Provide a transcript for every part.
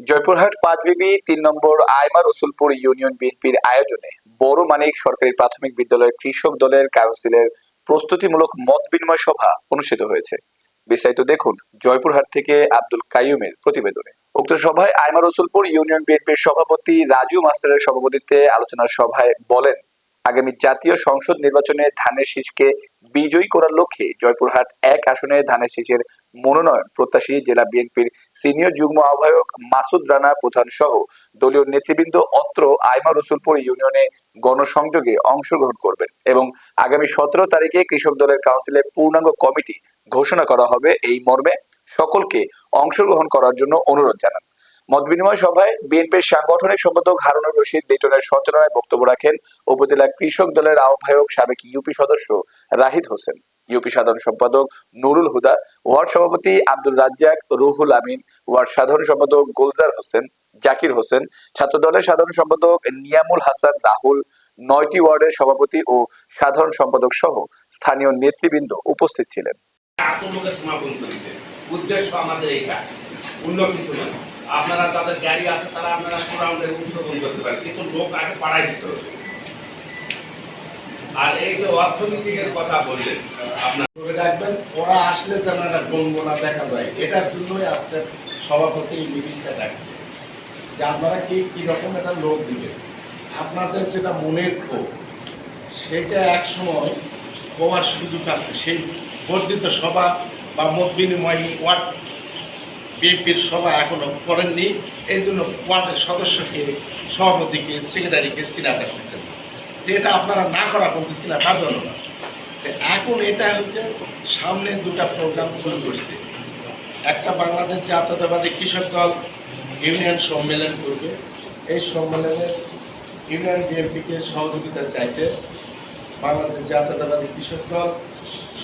জয়পুরহাট পাঁচবিবি তিন নম্বর আয়মা রসুলপুর ইউনিয়ন বিএনপির আয়োজনে বড় মানিক সরকারি প্রাথমিক বিদ্যালয়ের কৃষক দলের কাউন্সিলের প্রস্তুতিমূলক মত বিনিময় সভা অনুষ্ঠিত হয়েছে। বিস্তারিত দেখুন জয়পুরহাট থেকে আব্দুল কাইয়ুমের প্রতিবেদনে। উক্ত সভায় আয়মা রসুলপুর ইউনিয়ন বিএনপির সভাপতি রাজু মাস্টারের সভাপতিত্বে আলোচনা সভায় বলেন, আগামী জাতীয় সংসদ নির্বাচনে ধানের শীষকে বিজয়ী করার লক্ষ্যে জয়পুরহাট এক আসনে ধানের শীষের মনোনয়ন প্রত্যাশী জেলা বিএনপির সিনিয়র যুগ্ম আহ্বায়ক মাসুদ রানা প্রধান সহ দলীয় নেতৃবৃন্দ অত্র আইমা রসুলপুর ইউনিয়নে গণসংযোগে অংশগ্রহণ করবেন এবং আগামী সতেরো তারিখে কৃষক দলের কাউন্সিলের পূর্ণাঙ্গ কমিটি ঘোষণা করা হবে। এই মর্মে সকলকে অংশগ্রহণ করার জন্য অনুরোধ জানান। মত বিনিময় সভায় বিএনপির সাংগঠনিক সম্পাদক হারুনুর রশিদ লিটনের সঞ্চালনায় বক্তব্য রাখেন উপজেলা কৃষক দলের আহ্বায়ক সাবেক ইউপি সদস্য রাহিদ হোসেন। ইউপি সাধারণ সম্পাদক নুরুল হুদা, ওয়ার্ড সভাপতি আব্দুল রাজ্জাক, রুহুল আমিন, ওয়ার্ড সাধারণ সম্পাদক গুলজার হোসেন, জাকির হোসেন, ছাত্র দলের সাধারণ সম্পাদক নিয়ামুল হাসান রাহুল, নয়টি ওয়ার্ডের সভাপতি ও সাধারণ সম্পাদক সহ স্থানীয় নেতৃবৃন্দ উপস্থিত ছিলেন। উদ্দেশ্য আমাদের অন্য কিছু আপনারা তাদের গাড়ি আছে, তারা আপনারা রাউন্ডে অংশগ্রহণ করতে পারেন। কিন্তু লোক আগে পাড়ায় দিতে হবে। আর এই যে অর্থনীতিকের কথা বললেন, আপনার করে রাখবেন, ওরা আসলে যেন একটা গণগণা দেখা যায়, এটার জন্যই আজকে সভাপতি এই মিটিংটা ডাকছে। যে আপনারা কি কীরকম একটা লোক দিবেন? আপনাদের যেটা মনের ক্ষোভ, সেটা এক সময় হওয়ার সুযোগ আছে। সেই বর্ধিত সভা বা মত বিনিময় ওয়ার্ড বিএনপির সভা এখনও করেননি। এই জন্য ওয়ার্ডের সদস্যকে, সভাপতিকে সেক্রেটারিকে চিনা করতেছেন তো এটা আপনারা না করা বলতে চিনা পারবেন না। তো এখন এটা হচ্ছে সামনে দুটা প্রোগ্রাম শুরু করছে। একটা বাংলাদেশ জাতীয়তাবাদী কৃষক দল ইউনিয়ন সম্মেলন করবে। এই সম্মেলনে ইউনিয়ন বিএনপিকে সহযোগিতা চাইছে বাংলাদেশ জাতীয়তাবাদী কৃষক দল।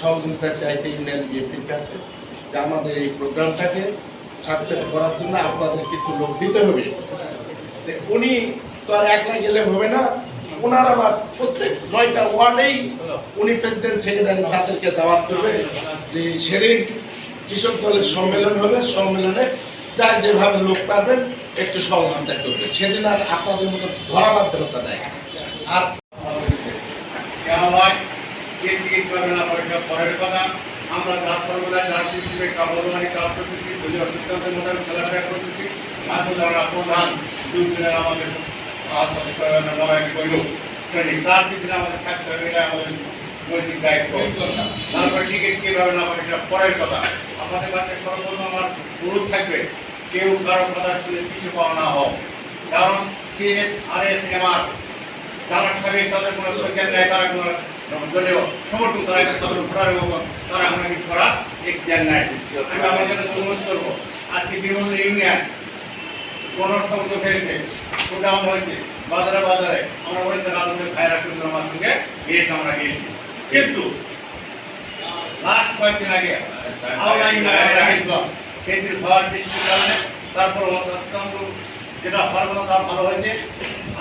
সহযোগিতা চাইছে ইউনিয়ন বিএনপির কাছে। যে আমাদের এই প্রোগ্রামটাকে সাকসেস করার জন্য আপনাদের কিছু লোক দিতে হবে। উনি তো আর একলা গেলে হবে না। ওনার আবার প্রত্যেক নয়টা ওয়ার্ডেই উনি প্রেসিডেন্ট সেক্রেটারি তাদেরকে দাওয়াত করবে যে সেদিন কৃষক দলের সম্মেলন হবে। সম্মেলনে যা যেভাবে লোক পারবেন একটু সহযোগিতা করবে। সেদিন আর আপনাদের মতো ধরাবাধ্যতা নেয় আর কেন নয়? কে টিকিট পাবে না পরের কথা। আমরা যার সর্বদা যার হিসেবে কাবলমানি কাজ করতেছি, দলীয় সিদ্ধান্তের আমি খেলাফেরা করতেছি। আসলে আমরা প্রধান আমাদের লড়াই করল তার পিছনে আমাদের থাকতে হবে, এটা আমাদের নৈতিক দায়িত্ব। টিকিট না পরের কথা। আপনাদের কাছে সর্বপ্রথম আমার অনুরোধ থাকবে, কেউ কারও কথা শুনে কিছু পাওয়া না হোক। কারণ সিএস আর এস এম যারা সাবেক তাদের কোনো তারা কোনো দলীয় সমর্থন তারা তাদের ভোটারের মতন তারা কোনো কিছু করার জ্ঞান নেয় আমি আমার কাছে অনুরোধ করব, আজকে বিভিন্ন ইউনিয়ন গণসংযোগ হয়েছে প্রোগ্রাম হয়েছে, বাজারে বাজারে, আমরা অনেক টাকা আলোচনা খায় রাখতে আমার সঙ্গে গিয়েছি, আমরা গিয়েছি। কিন্তু লাস্ট কয়েকদিন আগে আওলাইন রাখেছিলাম সেটির হওয়ার বৃষ্টির কারণে তারপর অত্যন্ত যেটা হওয়ার তার ভালো হয়েছে।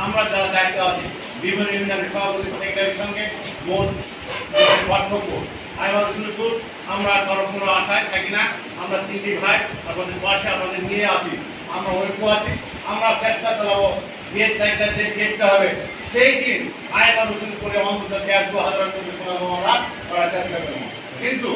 আমরা যারা দায়িত্ব আছি পার্থক্য। আমরা কারও কোনো আশায় থাকি না। আমরা তিনটি ভাই, আপনাদের পাশে আপনাদের নিয়ে আসি। আমরা ঐক্য আছি। আমরা চেষ্টা চালাবো যে তারিখটা যে হবে। সেই দিন আইবার রসুলপুরে অন্তত এক দু হাজার আমরা করার চেষ্টা করব। কিন্তু